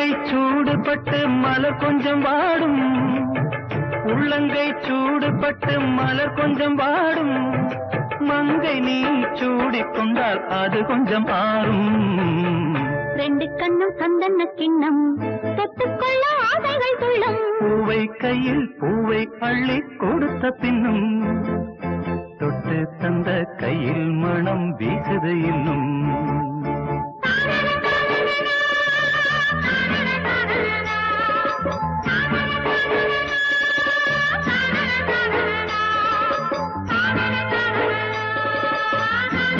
உள்ளங்கை சூடுபட்டு மலர் கொஞ்சம் வாடும். உள்ளங்கை சூடுபட்டு மலர் கொஞ்சம் வாடும். மங்கை நீ சூடிக் கொண்டால் அது கொஞ்சம் ஆறும். ரெண்டு கண்ணும் சந்தன கிண்ணம். தொட்டுக்கொள்ள ஆசைகள் துள்ளும் பூவை கையில் பூவை அள்ளி கொடுத்த பின்னும். தொட்டு தந்த கையில் மனம் வீசுது இன்னும்.